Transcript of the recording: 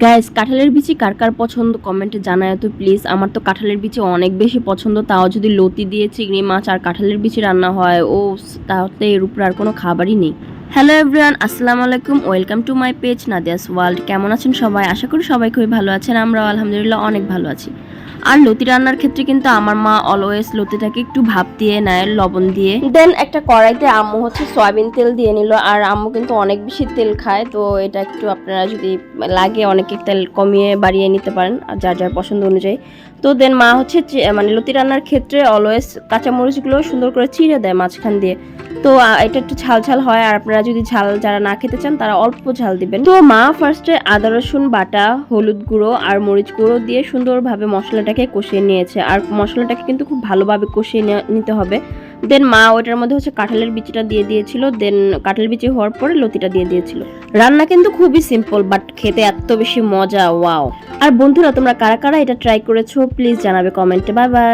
Guys কাঁঠালের বিচি কার কার পছন্দ? কমেন্টে জানায় তো প্লিজ আমার তো কাঁঠালের বিচি অনেক বেশি পছন্দ। তাও যদি লতি দিয়ে চিংড়ি মাছ আর কাঁঠালের বিচি রান্না হয়, ও তাহলে এর উপর আর কোনো খাবারই নেই। হ্যালো এভরিওয়ান আসসালামু আলাইকুম। Welcome to my page Nadia's world কেমন আছেন সবাই? আশা করি সবাই খুবই ভালো আছেন। আমরাও আলহামদুলিল্লাহ অনেক ভালো আছি। আর লতি রান্নার ক্ষেত্রে কিন্তু আমার মা অলওয়েজ লতিটাকে একটু ভাপ দিয়ে নেয়, লবণ দিয়ে। দেন একটা কড়াইতে আম্মু হচ্ছে সয়াবিন তেল দিয়ে নিল, আর আম্মু কিন্তু অনেক বেশি তেল খায়, তো এটা একটু আপনারা যদি লাগে অনেকে তেল কমিয়ে বাড়িয়ে নিতে পারেন যার যার পছন্দ অনুযায়ী। তো দেন মা হচ্ছে মানে লতি রান্নার ক্ষেত্রে অলওয়েজ কাঁচামরিচগুলো সুন্দর করে চিড়ে দেয় মাঝখান দিয়ে। তো এটা একটু ঝাল ঝাল হয়, আর আপনারা যদি ঝাল যারা না খেতে চান, তারা অল্প ঝাল দিবেন। তো মা ফার্স্টে আদা রসুন বাটা, হলুদ গুঁড়ো, আর মরিচ গুঁড়ো দিয়ে সুন্দরভাবে মশলাটাকে কষিয়ে নিয়েছে। আর মশলাটাকে কিন্তু খুব ভালোভাবে কষিয়ে নিতে হবে। দেন মা ওইটার মধ্যে হচ্ছে কাঁঠালের বিচিটা দিয়ে দিয়েছিল। দেন কাঁঠালের বিচি হওয়ার পরে লতিটা দিয়ে দিয়েছিল। রান্না কিন্তু খুবই সিম্পল বাট খেতে এত বেশি মজা ওয়াও আর বন্ধুরা, তোমরা কারা কারা এটা ট্রাই করেছ প্লিজ জানাবে কমেন্টে বাই বাই